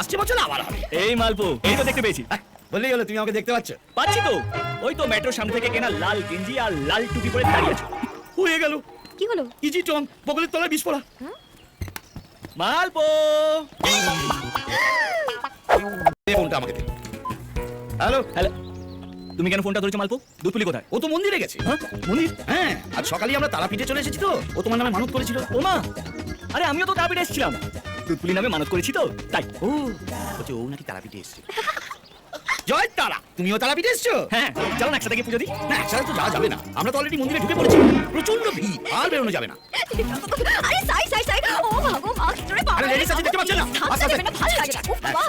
আসছে বছর আবার হবে। এই মালপো এই তো দেখতে পেয়েছি। বললেই হলো তুমি আমাকে দেখতে পাচ্ছ? পাচ্ছি তো। ওই তো মেট্রোর সামনে থেকে কেনা লাল গেঞ্জি আর লাল টুপি পরে দাঁড়িয়ে আছো। হয়ে গেল। কি হলো? ইজি টং বগলের তলায় বিস্ফোরা মালপো। ফোনটা আমাকে দে। হ্যালো? হ্যালো। তুমি কেন ফোনটা ধরেছো মালপো? দুধপুলি কোথায়? ও তো মন্দিরে গেছে। হ্যাঁ? মনির হ্যাঁ আজ সকালে আমরা তারাপীঠে চলে এসেছি তো। ও তোমার নামে মানত করেছিল। ও মা! আরে আমিও তো তারাপীঠে এসেছিলাম। দুধপুলি নামে মানত করেছি তো তাই। ও বলছে ও নাকি তারাপীঠে এসছে। জয় তারা তুমিও তারাপীঠে এসছো? হ্যাঁ চলো না একসাথে গিয়ে পুজো দিই। না একসাথে তো যাওয়া যাবে না। আমরা তো অলরেডি মন্দিরে ঢুকে পড়েছি। প্রচণ্ড ভিড় আর বেরোনো যাবে না। আরে সাই সাই সাই। ও ভাগো মা আরে রেডি আছে, দেখতে পাচ্ছেন না? আস্তে আস্তে। ভালো লাগে না। উফ,